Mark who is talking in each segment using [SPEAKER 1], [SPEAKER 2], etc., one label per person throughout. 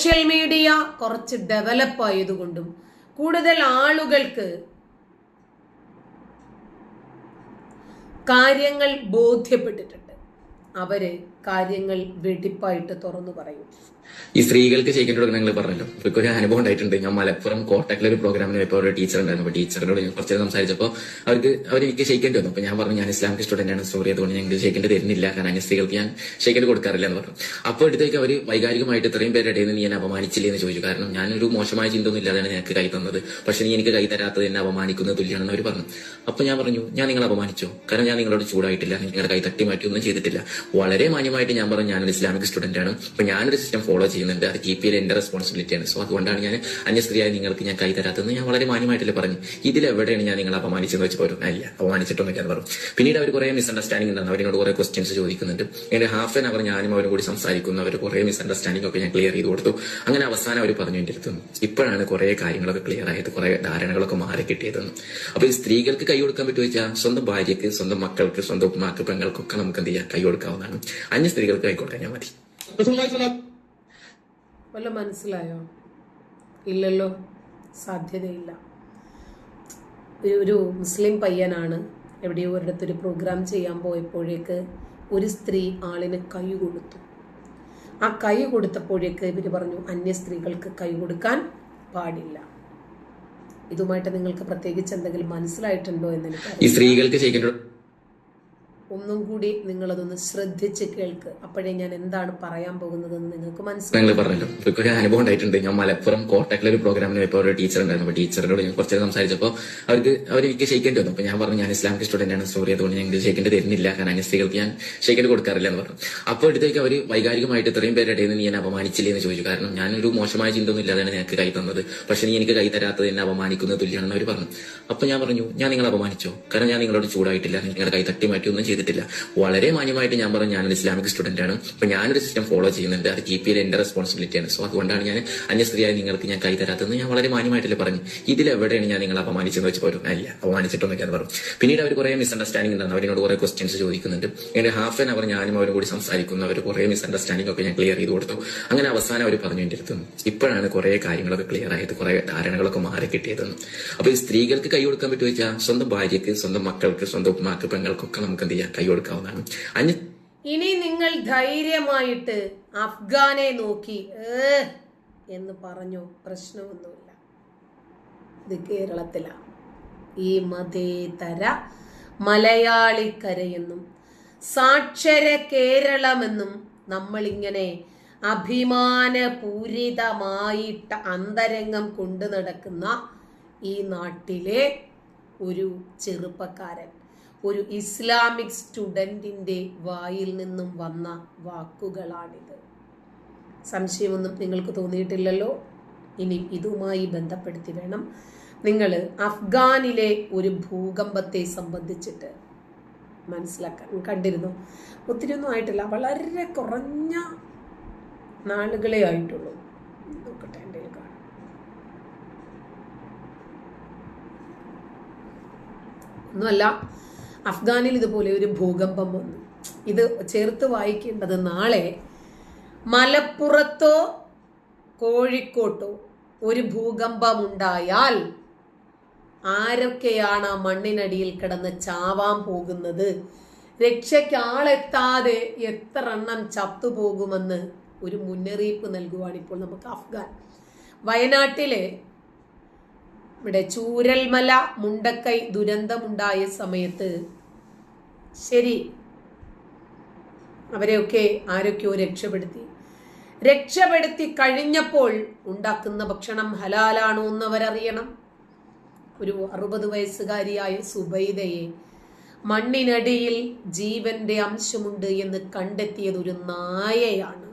[SPEAKER 1] Social media കുറച്ച് develop ആയതുകൊണ്ടും കൂടുതൽ ആളുകൾക്ക് കാര്യങ്ങൾ ബോധ്യപ്പെട്ടിട്ടുണ്ട്. അവർ കാര്യങ്ങൾ വെടിപ്പായിട്ട് തുറന്നു പറയും.
[SPEAKER 2] ഈ സ്ത്രീകൾക്ക് ചെയ്യേണ്ടത് ഞങ്ങൾ പറഞ്ഞല്ലോ. ഒരു അനുഭവം ഉണ്ടായിട്ടുണ്ട്. ഞാൻ മലപ്പുറം കോട്ടക്കിലെ ഒരു പ്രോഗ്രാമിന് ഇപ്പോൾ ഒരു ടീച്ചർ ഉണ്ടായിരുന്നു. അപ്പൊ ടീച്ചറിനോട് ഞാൻ കുറച്ച് സംസാരിച്ചപ്പോൾ അവർക്ക് അവർ എനിക്ക് ഷെയ്ക്കേണ്ടി വന്നു. അപ്പൊ ഞാൻ പറഞ്ഞു ഞാൻ ഇസ്ലാമിക് സ്റ്റുഡന്റ് ആണ്. സോറി അതുകൊണ്ട് ഞങ്ങൾക്ക് ഷെയ്ക്കേണ്ടി തരുന്നില്ല. കാരണം അന്യ സ്ത്രീകൾക്ക് ഞാൻ ഷെയ്ക്കേണ്ടി കൊടുക്കാറില്ല എന്ന് പറഞ്ഞു. അപ്പോൾ എടുത്തേക്ക് അവർ വൈകാരികമായിട്ട് ഇത്രയും പേരുടെ നിന്ന് ഞാൻ അപമാനിച്ചില്ലേ എന്ന് ചോദിച്ചു. കാരണം ഞാനൊരു മോശമായ ചിന്തയൊന്നും ഇല്ലാതെയാണ് നിനക്ക് കൈ തന്നത്. പക്ഷെ നീ എനിക്ക് കൈ തരാത്തത് എന്നെ അപമാനിക്കുന്നത് തുല്യമാണെന്ന് അവർ പറഞ്ഞു. അപ്പൊ ഞാൻ പറഞ്ഞു ഞാൻ നിങ്ങളെ അപമാനിച്ചോ? കാരണം ഞാൻ നിങ്ങളോട് ചൂടായിട്ടില്ല. നിങ്ങളുടെ കൈ തട്ടി മാറ്റി ഒന്നും ചെയ്തിട്ടില്ല. വളരെ മാന്യമായിട്ട് ഞാൻ പറഞ്ഞു ഞാനൊരു ഇസ്ലാമിക് സ്റ്റുഡന്റ് ആണ്. അപ്പൊ ഞാനൊരു സിസ്റ്റം ഫോളോ ചെയ്യുന്നുണ്ട്. അത് ടി പി എൽ എന്റെ റെസ്പോൺസിബിലിറ്റി ആണ്. സോ അതുകൊണ്ടാണ് ഞാൻ അന്യസ്ത്രീയായി നിങ്ങൾക്ക് ഞാൻ കൈ തരാത്തതെന്ന് ഞാൻ വളരെ മാന്യമായിട്ടല്ലേ പറഞ്ഞു. ഇതിൽ എവിടെയാണ് ഞാൻ നിങ്ങളെ അപമാനിച്ചെന്ന് വെച്ച് പോരും അല്ല. അപമാനിച്ചിട്ടൊന്നൊക്കെ പറഞ്ഞു. പിന്നീട് അവർ കുറെ മിസ്അണ്ടർസ്റ്റാൻഡിംഗ് ഉണ്ടെന്ന് അവരോട് കുറെ ക്വസ്റ്റ്യൻസ് ചോദിക്കുന്നുണ്ട്. എന്റെ ഹാഫ് ആൻ അവർ ഞാനും അവരും കൂടി സംസാരിക്കുന്നു. അവർ കുറെ മിസ്അണ്ടർസ്റ്റാൻഡിംഗ് ഒക്കെ ഞാൻ ക്ലിയർ ചെയ്ത് കൊടുത്തു. അങ്ങനെ അവസാനം അവർ പറഞ്ഞു എന്റെ അടുത്ത് ഇപ്പോഴാണ് കുറെ കാര്യങ്ങളൊക്കെ ക്ലിയർ ആയത്. കുറെ ധാരണകളൊക്കെ മാറി കിട്ടിയതെന്ന് അപ്പൊ ഈ സ്ത്രീകൾക്ക് കൈ കൊടുക്കാൻ പറ്റുമോ വെച്ചാൽ സ്വന്തം ഭാര്യയ്ക്ക് സ്വന്തം മക്കൾക്ക് സ്വന്തം ഉപ്പമാക്ക് പെങ്ങൾക്കൊക്കെ നമുക്ക് എന്ത് ചെയ്യാം? കൈ കൊടുക്കാവുന്നതാണ്. അന്യ സ്ത്രീകൾക്ക് ആയിക്കോട്ടെ ഞാൻ മതി.
[SPEAKER 1] വല്ല മനസ്സിലായോ? ഇല്ലല്ലോ സാധ്യതയില്ല. ഒരു ഒരു മുസ്ലിം പയ്യനാണ് എവിടെയോ ഒരിടത്തൊരു പ്രോഗ്രാം ചെയ്യാൻ പോയപ്പോഴേക്ക് ഒരു സ്ത്രീ ആളിന് കൈ കൊടുത്തു. ആ കൈ കൊടുത്തപ്പോഴേക്ക് ഇവർ പറഞ്ഞു അന്യ സ്ത്രീകൾക്ക് കൈ കൊടുക്കാൻ പാടില്ല. ഇതുമായിട്ട് നിങ്ങൾക്ക് പ്രത്യേകിച്ച് എന്തെങ്കിലും മനസ്സിലായിട്ടുണ്ടോ എന്ന്
[SPEAKER 2] ഈ സ്ത്രീകൾക്ക്
[SPEAKER 1] ഒന്നും കൂടി നിങ്ങളതൊന്ന് ശ്രദ്ധിച്ച് കേൾക്ക്. അപ്പോഴേ ഞാൻ എന്താണ് പറയാൻ പോകുന്നതെന്ന് നിങ്ങൾക്ക്
[SPEAKER 2] മനസ്സിലായി പറഞ്ഞല്ലോ. ഒരു അനുഭവം ഉണ്ടായിട്ടുണ്ട്. ഞാൻ മലപ്പുറം കോട്ടക്കിലെ ഒരു പ്രോഗ്രാമിന് ഇപ്പോൾ ഒരു ടീച്ചർ ഉണ്ടായിരുന്നു. അപ്പൊ ടീച്ചറിനോട് ഞാൻ കുറച്ച് സംസാരിച്ചപ്പോൾ അവർക്ക് അവർ എനിക്ക് ഷെയ്ക്കേണ്ടി വന്നു. അപ്പൊ ഞാൻ പറഞ്ഞു ഞാൻ ഇസ്ലാമിക് സ്റ്റുഡന്റ് ആണ്. സോറി അതുകൊണ്ട് ഞാൻ ഷെയ്ക്കേണ്ടി തരുന്നില്ല. കാരണം സ്ത്രീകൾക്ക് ഞാൻ ഷെയ്ക്കേണ്ടി കൊടുക്കാറില്ല എന്ന് പറഞ്ഞു. അപ്പോൾ എടുത്തേക്ക് അവർ വൈകാരികമായിട്ട് ഇത്രയും പേരുടെ ഇടയിൽ നിന്ന് ഞാൻ അപമാനിച്ചില്ലേ എന്ന് ചോദിച്ചു. കാരണം ഞാനൊരു മോശമായ ചിന്ത ഒന്നും ഇല്ലാതെയാണ് ഞങ്ങൾക്ക് കൈ തന്നത്. പക്ഷെ നീ എനിക്ക് കൈ തരാത്തത് എന്നെ അപമാനിക്കുന്നത് തുല്യമാണെന്ന് അവർ പറഞ്ഞു. അപ്പൊ ഞാൻ പറഞ്ഞു ഞാൻ നിങ്ങളെ അപമാനിച്ചോ? കാരണം ഞാൻ നിങ്ങളോട് ചൂടായിട്ടില്ല. നിങ്ങളുടെ കൈ തട്ടി മാറ്റിയൊന്നും ചെയ്തിട്ടില്ല. വളരെ മാന്യമായിട്ട് ഞാൻ പറഞ്ഞു ഞാനൊരു ഇസ്ലാമിക് സ്റ്റുഡന്റ് ആണ്. അപ്പൊ ഞാനൊരു സിസ്റ്റം ഫോളോ ചെയ്യുന്നുണ്ട്. അത് കീപ്പ് ചെയ്ത് എന്റെ റെസ്പോൺസിബിലിറ്റിയാണ് സോ അതുകൊണ്ടാണ് ഞാൻ അന്യ സ്ത്രീയായി നിങ്ങൾക്ക് ഞാൻ കൈ തരാത്തതെന്ന് ഞാൻ വളരെ മാന്യമായിട്ടല്ലേ പറഞ്ഞു. ഇതിൽ എവിടെയാണ് ഞാൻ നിങ്ങളെ അപമാനിച്ചെന്ന് വെച്ച് പോലും അല്ല അപമാനിച്ചിട്ടൊന്നൊക്കെ എന്ന് പറഞ്ഞു. പിന്നീട് അവർ കുറെ മിസ്അണ്ടർസ്റ്റാൻഡിംഗ് ഉണ്ടായിരുന്നു അവരോട് കുറെ ക്വസ്റ്റ്യൻസ് ചോദിക്കുന്നുണ്ട്. എന്റെ ഹാഫ് ആൻ അവർ ഞാനും അവരും കൂടി സംസാരിക്കുന്നു. അവർ കുറെ മിസ്അണ്ടർസ്റ്റാൻഡിംഗ് ഒക്കെ ഞാൻ ക്ലിയർ ചെയ്ത് കൊടുത്തു. അങ്ങനെ അവസാനം അവർ പറഞ്ഞു എന്റെ അടുത്ത് ഇപ്പോഴാണ് കുറെ കാര്യങ്ങളൊക്കെ ക്ലിയർ ആയത് കുറെ ധാരണകളൊക്കെ മാറി കിട്ടിയതെന്ന് അപ്പൊ ഈ സ്ത്രീകൾക്ക് കൈ കൊടുക്കാൻ പറ്റുമോ സ്വന്തം ഭാര്യയ്ക്ക് സ്വന്തം മക്കൾക്ക് സ്വന്തം ഉപ്പമാക്ക് പെങ്ങൾക്കൊക്കെ നമുക്ക് എന്ത് ചെയ്യാം? കൈ കൊടുക്കാവുന്നതാണ്. അന്യ
[SPEAKER 1] ഇനി നിങ്ങൾ ധൈര്യമായിട്ട് അഫ്ഗാനെ നോക്കി എന്ന് പറഞ്ഞു. പ്രശ്നമൊന്നുമില്ല. ഇത് കേരളത്തിലാണ് ഈ മതേതര മലയാളിക്കരയെന്നും സാക്ഷര കേരളമെന്നും നമ്മളിങ്ങനെ അഭിമാനപൂരിതമായിട്ട് അന്തരംഗം കൊണ്ടു നടക്കുന്ന ഈ നാട്ടിലെ ഒരു ചെറുപ്പക്കാരൻ. ഒരു ഇസ്ലാമിക് സ്റ്റുഡന്റിന്റെ വായിൽ നിന്നും വന്ന വാക്കുകളാണിത്. സംശയമൊന്നും നിങ്ങൾക്ക് തോന്നിയിട്ടില്ലല്ലോ? ഇനി ഇതുമായി ബന്ധപ്പെടുത്തി വേണം. നിങ്ങൾ അഫ്ഗാനിലെ ഒരു ഭൂകമ്പത്തെ സംബന്ധിച്ചിട്ട് മനസ്സിലാക്കാൻ കണ്ടിരുന്നു. ഒത്തിരി ഒന്നും ആയിട്ടില്ല. വളരെ കുറഞ്ഞ നാളുകളെ ആയിട്ടുള്ളൂ. നോക്കട്ടെ ഒന്നുമല്ല. അഫ്ഗാനിൽ ഇതുപോലെ ഒരു ഭൂകമ്പം വന്നു. ഇത് ചേർത്ത് വായിക്കേണ്ടത് നാളെ മലപ്പുറത്തോ കോഴിക്കോട്ടോ ഒരു ഭൂകമ്പമുണ്ടായാൽ ആരൊക്കെയാണ് ആ മണ്ണിനടിയിൽ കിടന്ന് ചാവാൻ പോകുന്നത്? രക്ഷയ്ക്ക് ആളെത്താതെ എത്ര എണ്ണം ചത്തുപോകുമെന്ന് ഒരു മുന്നറിയിപ്പ് നൽകുവാണ് ഇപ്പോൾ നമുക്ക് അഫ്ഗാൻ. വയനാട്ടിലെ ഇവിടെ ചൂരൽമല മുണ്ടക്കൈ ദുരന്തമുണ്ടായ സമയത്ത് ശരി അവരെയൊക്കെ ആരൊക്കെയോ രക്ഷപ്പെടുത്തി. രക്ഷപ്പെടുത്തി കഴിഞ്ഞപ്പോൾ ഉണ്ടാക്കുന്ന ഭക്ഷണം ഹലാലാണോ എന്ന് അവരറിയണം ഒരു അറുപത് വയസ്സുകാരിയായ സുബൈദയെ മണ്ണിനടിയിൽ ജീവന്റെ അംശമുണ്ട് എന്ന് കണ്ടെത്തിയത് ഒരു നായയാണ്.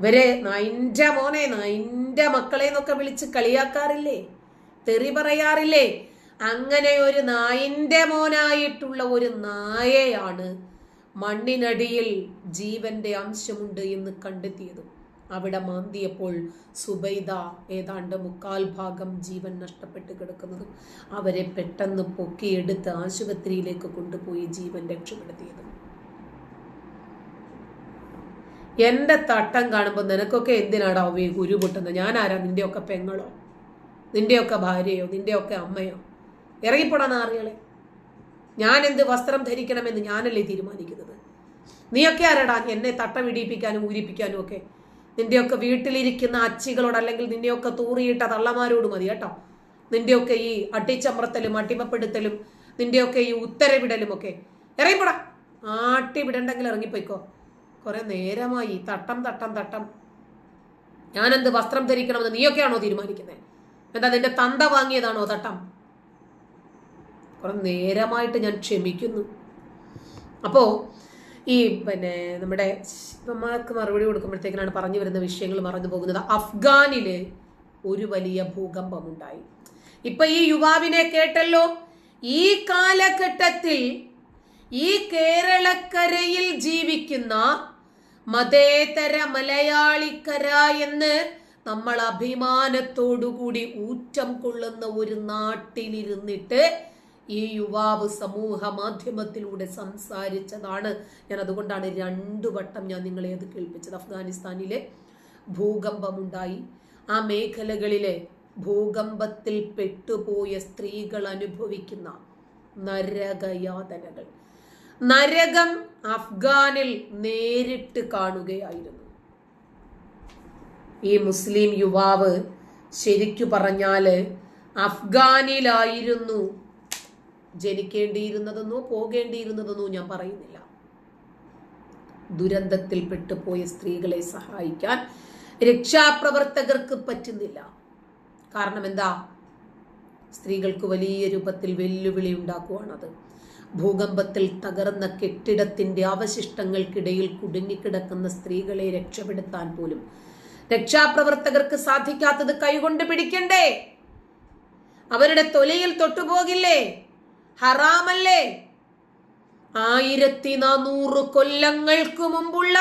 [SPEAKER 1] ഇവരെ നൈന്റെ മോനെ നൈന്റെ മക്കളെ എന്നൊക്കെ വിളിച്ച് കളിയാക്കാറില്ലേ? തെറി പറയാറില്ലേ? അങ്ങനെ ഒരു നായിന്റെ മോനായിട്ടുള്ള ഒരു നായയാണ് മണ്ണിനടിയിൽ ജീവന്റെ അംശമുണ്ട് എന്ന് കണ്ടെത്തിയത്. അവിടെ മാന്തിയപ്പോൾ സുബൈദ ഏതാണ്ട് മുക്കാൽ ഭാഗം ജീവൻ നഷ്ടപ്പെട്ട് കിടക്കുന്നത് അവരെ പെട്ടെന്ന് പൊക്കിയെടുത്ത് ആശുപത്രിയിലേക്ക് കൊണ്ടുപോയി ജീവൻ രക്ഷപ്പെടുത്തിയത്. എന്റെ തട്ടം കാണുമ്പോൾ നിനക്കൊക്കെ എന്തിനാടാ ഉരുപൊട്ടുന്നത് ഞാൻ ആരാ നിന്റെയൊക്കെ പെങ്ങളോ? നിന്റെയൊക്കെ ഭാര്യയോ നിന്റെയൊക്കെ അമ്മയോ. ഇറങ്ങിപ്പോടാ നാറികളെ. ഞാൻ എന്ത് വസ്ത്രം ധരിക്കണമെന്ന് ഞാനല്ലേ തീരുമാനിക്കുന്നത്? നീയൊക്കെ ആരാടാ എന്നെ തട്ടം ഇടിയിപ്പിക്കാനും ഊരിപ്പിക്കാനും ഒക്കെ? നിന്റെയൊക്കെ വീട്ടിലിരിക്കുന്ന അച്ചികളോട് അല്ലെങ്കിൽ നിന്നെയൊക്കെ തൂറിയിട്ട തള്ളമാരോട് മതി കേട്ടോ. നിന്റെയൊക്കെ ഈ അട്ടിച്ചമർത്തലും അട്ടിമപ്പെടുത്തലും നിന്റെയൊക്കെ ഈ ഉത്തരവിടലും ഒക്കെ. ഇറങ്ങിപ്പോടാ. ആട്ടി വിടണ്ടെങ്കിൽ ഇറങ്ങിപ്പോയിക്കോ. കുറെ നേരമായി. തട്ടം തട്ടം തട്ടം. ഞാനെന്ത് വസ്ത്രം ധരിക്കണമെന്ന് നീയൊക്കെയാണോ തീരുമാനിക്കുന്നത്? എന്താ നിന്റെ തന്ത വാങ്ങിയതാണോ തട്ടം? കുറെ നേരമായിട്ട് ഞാൻ ക്ഷമിക്കുന്നു. അപ്പോ ഈ പിന്നെ നമ്മുടെ നമ്മൾക്ക് മറുപടി കൊടുക്കുമ്പോഴത്തേക്കിനാണ് പറഞ്ഞു വരുന്ന വിഷയങ്ങൾ മറന്നു പോകുന്നത്. അഫ്ഗാനിൽ ഒരു വലിയ ഭൂകമ്പമുണ്ടായി. ഇപ്പൊ ഈ യുവാവിനെ കേട്ടല്ലോ? ഈ കാലഘട്ടത്തിൽ ഈ കേരളക്കരയിൽ ജീവിക്കുന്ന മതേതര മലയാളിക്കര എന്ന് നമ്മൾ അഭിമാനത്തോടുകൂടി ഊറ്റം കൊള്ളുന്ന ഒരു നാട്ടിലിരുന്നിട്ട് ഈ യുവാവ് സമൂഹ മാധ്യമത്തിലൂടെ സംസാരിച്ചതാണ്. ഞാൻ അതുകൊണ്ടാണ് രണ്ടു വട്ടം ഞാൻ നിങ്ങളെ അത് കേൾപ്പിച്ചത്. അഫ്ഗാനിസ്ഥാനിലെ ഭൂകമ്പമുണ്ടായി. ആ മേഖലകളിലെ ഭൂകമ്പത്തിൽ പെട്ടുപോയ സ്ത്രീകൾ അനുഭവിക്കുന്ന നരകയാതനകൾ. നരകം അഫ്ഗാനിൽ നേരിട്ട് കാണുകയായിരുന്നു. ഈ മുസ്ലിം യുവാവ് ശരിക്കു പറഞ്ഞാൽ അഫ്ഗാനിലായിരുന്നു ജനിക്കേണ്ടിയിരുന്നതെന്നോ പോകേണ്ടിയിരുന്നതെന്നോ ഞാൻ പറയുന്നില്ല. ദുരന്തത്തിൽ പെട്ടുപോയ സ്ത്രീകളെ സഹായിക്കാൻ രക്ഷാപ്രവർത്തകർക്ക് പറ്റുന്നില്ല. കാരണം എന്താ? സ്ത്രീകൾക്ക് വലിയ രൂപത്തിൽ വെല്ലുവിളി ഉണ്ടാക്കുവാണത്. ഭൂകമ്പത്തിൽ തകർന്ന കെട്ടിടത്തിന്റെ അവശിഷ്ടങ്ങൾക്കിടയിൽ കുടുങ്ങിക്കിടക്കുന്ന സ്ത്രീകളെ രക്ഷപ്പെടുത്താൻ പോലും രക്ഷാപ്രവർത്തകർക്ക് സാധിക്കാത്തത് കൈകൊണ്ട് പിടിക്കണ്ടേ? അവരുടെ തൊലയിൽ തൊട്ടുപോകില്ലേ? ഹറാമല്ലേ? ആയിരത്തി നാനൂറ് കൊല്ലങ്ങൾക്ക് മുമ്പുള്ള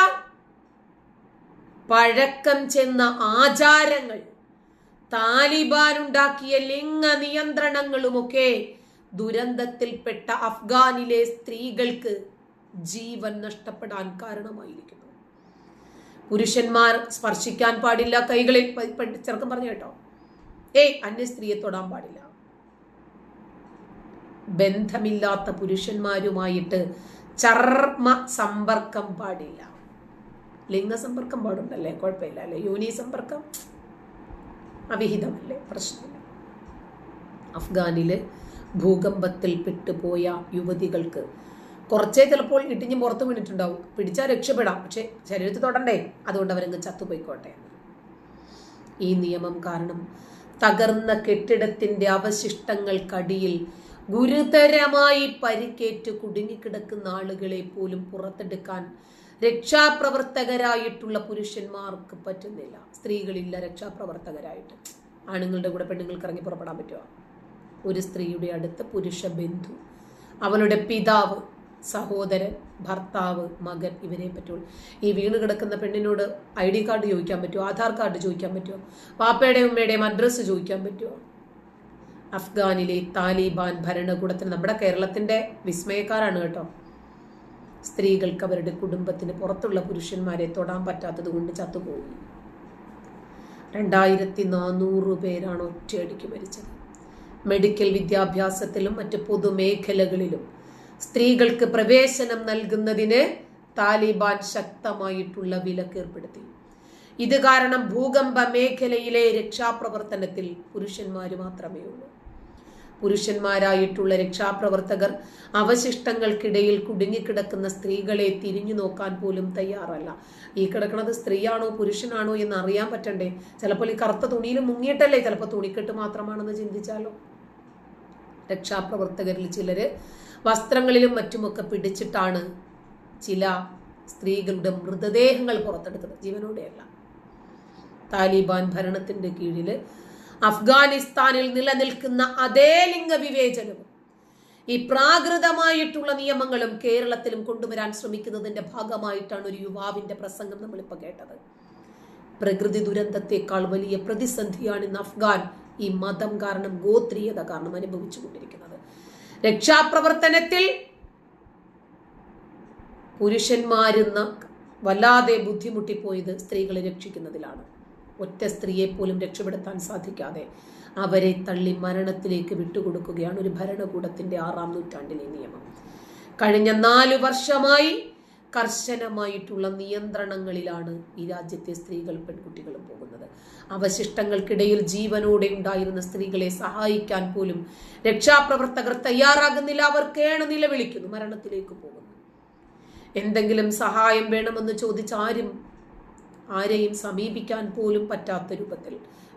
[SPEAKER 1] പഴക്കം ചെന്ന ആചാരങ്ങൾ താലിബാൻ ഉണ്ടാക്കിയ ലിംഗ നിയന്ത്രണങ്ങളുമൊക്കെ ദുരന്തത്തിൽപ്പെട്ട അഫ്ഗാനിലെ സ്ത്രീകൾക്ക് ജീവൻ നഷ്ടപ്പെടാൻ കാരണമായിരിക്കുന്നു. പുരുഷന്മാർ സ്പർശിക്കാൻ പാടില്ല കൈകളിൽ. ചെറുക്കം പറഞ്ഞു കേട്ടോ. ഏയ് അന്യ സ്ത്രീയെ തൊടാൻ പാടില്ല. ബന്ധമില്ലാത്ത പുരുഷന്മാരുമായിട്ട് ചർമ്മ സമ്പർക്കം പാടില്ല. ലിംഗസമ്പർക്കം പാടുണ്ടല്ലേ? കുഴപ്പമില്ല അല്ലേ? യോനി സമ്പർക്കം? അവിഹിതമല്ലേ? പ്രശ്നമില്ല. അഫ്ഗാനിൽ ഭൂകമ്പത്തിൽ പെട്ടുപോയ യുവതികൾക്ക് കുറച്ചേ ചിലപ്പോൾ ഇടിഞ്ഞു പുറത്ത് വീണിട്ടുണ്ടാവും. പിടിച്ചാൽ രക്ഷപ്പെടാം. പക്ഷെ ശരീരത്തിൽ തൊടണ്ടേ? അതുകൊണ്ട് അവരങ്ങ് ചത്തുപോയിക്കോട്ടെ. ഈ നിയമം കാരണം തകർന്ന കെട്ടിടത്തിന്റെ അവശിഷ്ടങ്ങൾക്കടിയിൽ ഗുരുതരമായി പരിക്കേറ്റ് കുടുങ്ങിക്കിടക്കുന്ന ആളുകളെ പോലും പുറത്തെടുക്കാൻ രക്ഷാപ്രവർത്തകരായിട്ടുള്ള പുരുഷന്മാർക്ക് പറ്റുന്നില്ല. സ്ത്രീകളില്ല രക്ഷാപ്രവർത്തകരായിട്ട്. ആണുങ്ങളുടെ കൂടെ പെണ്ണുങ്ങൾക്ക് ഇറങ്ങി പുറപ്പെടാൻ പറ്റുമോ? ഒരു സ്ത്രീയുടെ അടുത്ത് പുരുഷ ബന്ധു അവളുടെ പിതാവ് സഹോദരൻ ഭർത്താവ് മകൻ ഇവരെ പറ്റുള്ളൂ. ഈ വീണ് കിടക്കുന്ന പെണ്ണിനോട് ഐ ഡി കാർഡ് ചോദിക്കാൻ പറ്റുമോ ആധാർ കാർഡ് ചോദിക്കാൻ പറ്റുമോ പാപ്പയുടെയും ഉമ്മയുടെയും അഡ്രസ്സ് ചോദിക്കാൻ പറ്റുമോ അഫ്ഗാനിലെ താലിബാൻ ഭരണകൂടത്തിന് നമ്മുടെ കേരളത്തിന്റെ വിസ്മയക്കാരാണ് കേട്ടോ. സ്ത്രീകൾക്ക് അവരുടെ കുടുംബത്തിന് പുറത്തുള്ള പുരുഷന്മാരെ തൊടാൻ പറ്റാത്തത് കൊണ്ട് ചത്തുപോയി. രണ്ടായിരത്തി നാനൂറ് പേരാണ് ഒറ്റയടിക്ക് മരിച്ചത്. മെഡിക്കൽ വിദ്യാഭ്യാസത്തിലും മറ്റ് പൊതുമേഖലകളിലും സ്ത്രീകൾക്ക് പ്രവേശനം നൽകുന്നതിന് താലിബാൻ ശക്തമായിട്ടുള്ള വിലക്ക് ഏർപ്പെടുത്തി. ഇത് കാരണം ഭൂകമ്പ മേഖലയിലെ രക്ഷാപ്രവർത്തനത്തിൽ പുരുഷന്മാർ മാത്രമേ ഉള്ളൂ. പുരുഷന്മാരായിട്ടുള്ള രക്ഷാപ്രവർത്തകർ അവശിഷ്ടങ്ങൾക്കിടയിൽ കുടുങ്ങിക്കിടക്കുന്ന സ്ത്രീകളെ തിരിഞ്ഞു നോക്കാൻ പോലും തയ്യാറല്ല. ഈ കിടക്കുന്നത് സ്ത്രീയാണോ പുരുഷനാണോ എന്ന് അറിയാൻ പറ്റണ്ടേ? ചിലപ്പോൾ ഈ കറുത്ത തുണിയിൽ മുങ്ങിയിട്ടല്ലേ? ചിലപ്പോൾ തുണിക്കെട്ട് മാത്രമാണെന്ന് ചിന്തിച്ചാലോ? രക്ഷാപ്രവർത്തകരിൽ ചിലര് വസ്ത്രങ്ങളിലും മറ്റുമൊക്കെ പിടിച്ചിട്ടാണ് ചില സ്ത്രീകളുടെ മൃതദേഹങ്ങൾ പുറത്തെടുത്തത്. ജീവനോടെയല്ല. താലിബാൻ ഭരണത്തിന്റെ കീഴിൽ അഫ്ഗാനിസ്ഥാനിൽ നിലനിൽക്കുന്ന അതേ ലിംഗവിവേചനവും ഈ പ്രാകൃതമായിട്ടുള്ള നിയമങ്ങളും കേരളത്തിലും കൊണ്ടുവരാൻ ശ്രമിക്കുന്നതിന്റെ ഭാഗമായിട്ടാണ് ഒരു യുവാവിന്റെ പ്രസംഗം നമ്മളിപ്പോൾ കേട്ടത്. പ്രകൃതി ദുരന്തത്തെക്കാൾ വലിയ പ്രതിസന്ധിയാണ് ഇന്ന് അഫ്ഗാൻ ഈ മതം കാരണം ഗോത്രീയത കാരണം അനുഭവിച്ചുകൊണ്ടിരിക്കുന്നത്. രക്ഷാപ്രവർത്തനത്തിൽ പുരുഷന്മാരുന്ന വല്ലാതെ ബുദ്ധിമുട്ടിപ്പോയത് സ്ത്രീകളെ രക്ഷിക്കുന്നതിലാണ്. ഒറ്റ സ്ത്രീയെ പോലും രക്ഷപ്പെടുത്താൻ സാധിക്കാതെ അവരെ തള്ളി മരണത്തിലേക്ക് വിട്ടുകൊടുക്കുകയാണ് ഒരു ഭരണകൂടത്തിന്റെ ആറാം നൂറ്റാണ്ടിലെ നിയമം. കഴിഞ്ഞ നാല് വർഷമായി കർശനമായിട്ടുള്ള നിയന്ത്രണങ്ങളിലാണ് ഈ രാജ്യത്തെ സ്ത്രീകളും പെൺകുട്ടികളും പോകുന്നത്. അവശിഷ്ടങ്ങൾക്കിടയിൽ ജീവനോടെ ഉണ്ടായിരുന്ന സ്ത്രീകളെ സഹായിക്കാൻ പോലും രക്ഷാപ്രവർത്തകർ തയ്യാറാകുന്നില്ല. അവർ കേണ നിലവിളിക്കുന്നു മരണത്തിലേക്ക് പോകുന്നു. എന്തെങ്കിലും സഹായം വേണമെന്ന് ചോദിച്ച ആരും ആരെയും സമീപിക്കാൻ പോലും പറ്റാത്ത രൂപത്തിൽ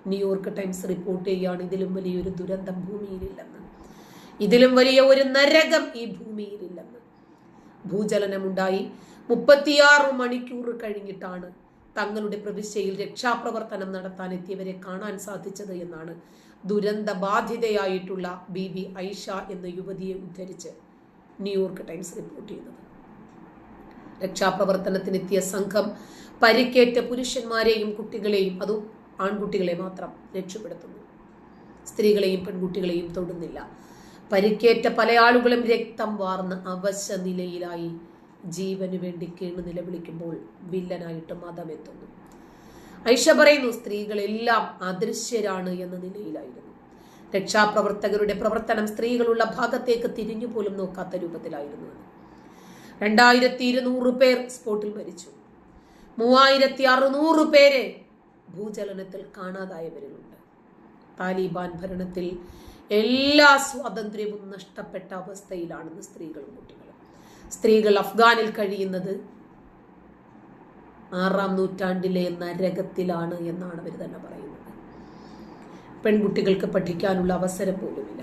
[SPEAKER 1] ന്യൂയോർക്ക് ടൈംസ് റിപ്പോർട്ട് ചെയ്യുകയാണ്. ഇതിലും വലിയൊരു ദുരന്തം ഭൂമിയിലില്ലെന്ന്. ഇതിലും വലിയ ഒരു നരകം ഈ ഭൂമിയിലില്ലെന്ന് ഭൂചലനമുണ്ടായി. മുപ്പത്തിയാറ് മണിക്കൂർ കഴിഞ്ഞിട്ടാണ് തങ്ങളുടെ പ്രവിശ്യയിൽ രക്ഷാപ്രവർത്തനം നടത്താൻ എത്തിയവരെ കാണാൻ സാധിച്ചത് എന്നാണ് ദുരന്ത ബാധിതയായിട്ടുള്ള ബി ബി ഐഷ എന്ന യുവതിയെ ഉദ്ധരിച്ച് ന്യൂയോർക്ക് ടൈംസ് റിപ്പോർട്ട് ചെയ്തത് രക്ഷാപ്രവർത്തനത്തിനെത്തിയ സംഘം പരിക്കേറ്റ പുരുഷന്മാരെയും കുട്ടികളെയും അതും ആൺകുട്ടികളെ മാത്രം രക്ഷപ്പെടുത്തുന്നു. സ്ത്രീകളെയും പെൺകുട്ടികളെയും തൊടുന്നില്ല. പരിക്കേറ്റ പല ആളുകളും രക്തം വാർന്ന് അവശ നിലയിലായി. ജീവന് വേണ്ടി കേണു നിലവിളിക്കുമ്പോൾ വില്ലനായിട്ട് മതമെത്തുന്നു. ഐഷ പറയുന്നു സ്ത്രീകളെല്ലാം അദൃശ്യരാണ് എന്ന നിലയിലായിരുന്നു. രക്ഷാപ്രവർത്തകരുടെ പ്രവർത്തനം സ്ത്രീകളുള്ള ഭാഗത്തേക്ക് തിരിഞ്ഞു പോലും നോക്കാത്ത രൂപത്തിലായിരുന്നു. രണ്ടായിരത്തി ഇരുന്നൂറ് പേർ സ്പോട്ടിൽ മരിച്ചു. മൂവായിരത്തി അറുന്നൂറ് പേരെ ഭൂചലനത്തിൽ കാണാതായവരിലുണ്ട്. താലിബാൻ ഭരണത്തിൽ എല്ലാ സ്വാതന്ത്ര്യവും നഷ്ടപ്പെട്ട അവസ്ഥയിലാണെന്ന് സ്ത്രീകളും കുട്ടികളും. സ്ത്രീകൾ അഫ്ഗാനിൽ കഴിയുന്നത് ആറാം നൂറ്റാണ്ടിലെ നരകത്തിലാണ് എന്നാണ് അവർ തന്നെ പറയുന്നത്. പെൺകുട്ടികൾക്ക് പഠിക്കാനുള്ള അവസരം പോലുമില്ല.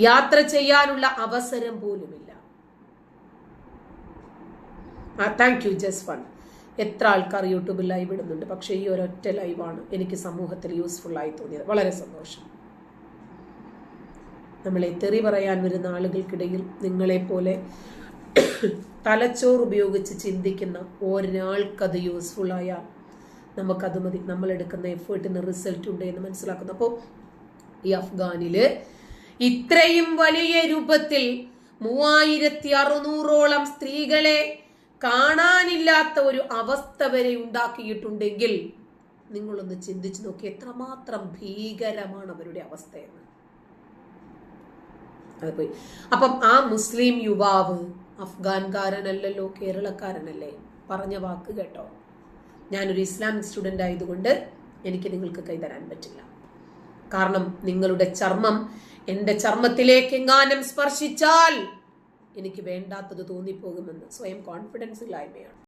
[SPEAKER 1] യാത്ര ചെയ്യാനുള്ള അവസരം പോലുമില്ല. താങ്ക് യു ജസ് വൺ എത്ര ആൾക്കാർ യൂട്യൂബിൽ ലൈവ് ഇടുന്നുണ്ട്. പക്ഷേ ഈ ഒരൊറ്റ ലൈവാണ് എനിക്ക് സമൂഹത്തിൽ യൂസ്ഫുൾ ആയി തോന്നിയത്. വളരെ സന്തോഷം. നമ്മളെ തെറി പറയാൻ വരുന്ന ആളുകൾക്കിടയിൽ നിങ്ങളെപ്പോലെ തലച്ചോർ ഉപയോഗിച്ച് ചിന്തിക്കുന്ന ഒരാൾക്കത് യൂസ്ഫുൾ ആയാൽ നമുക്കത് മതി. നമ്മൾ എടുക്കുന്ന എഫേർട്ടിന് റിസൾട്ട് ഉണ്ട് എന്ന് മനസ്സിലാക്കുന്നു. അപ്പോൾ ഈ അഫ്ഗാനിൽ ഇത്രയും വലിയ രൂപത്തിൽ മൂവായിരത്തി അറുന്നൂറോളം സ്ത്രീകളെ കാണാനില്ലാത്ത ഒരു അവസ്ഥ വരെ ഉണ്ടാക്കിയിട്ടുണ്ടെങ്കിൽ നിങ്ങളൊന്ന് ചിന്തിച്ചു നോക്കി എത്രമാത്രം ഭീകരമാണ് അവരുടെ അവസ്ഥയെന്ന്. അത് പോയി. അപ്പം ആ മുസ്ലിം യുവാവ് അഫ്ഗാൻകാരനല്ലല്ലോ കേരളക്കാരനല്ലേ? പറഞ്ഞ വാക്ക് കേട്ടോ. ഞാനൊരു ഇസ്ലാമിക് സ്റ്റുഡന്റ് ആയതുകൊണ്ട് എനിക്ക് നിങ്ങൾക്ക് കൈതരാൻ പറ്റില്ല. കാരണം നിങ്ങളുടെ ചർമ്മം എന്റെ ചർമ്മത്തിലേക്ക് എങ്ങാനും സ്പർശിച്ചാൽ എനിക്ക് വേണ്ടാത്തത് തോന്നിപ്പോകുമെന്ന് സ്വയം കോൺഫിഡൻസ് ഇല്ലായ്മയാണ്.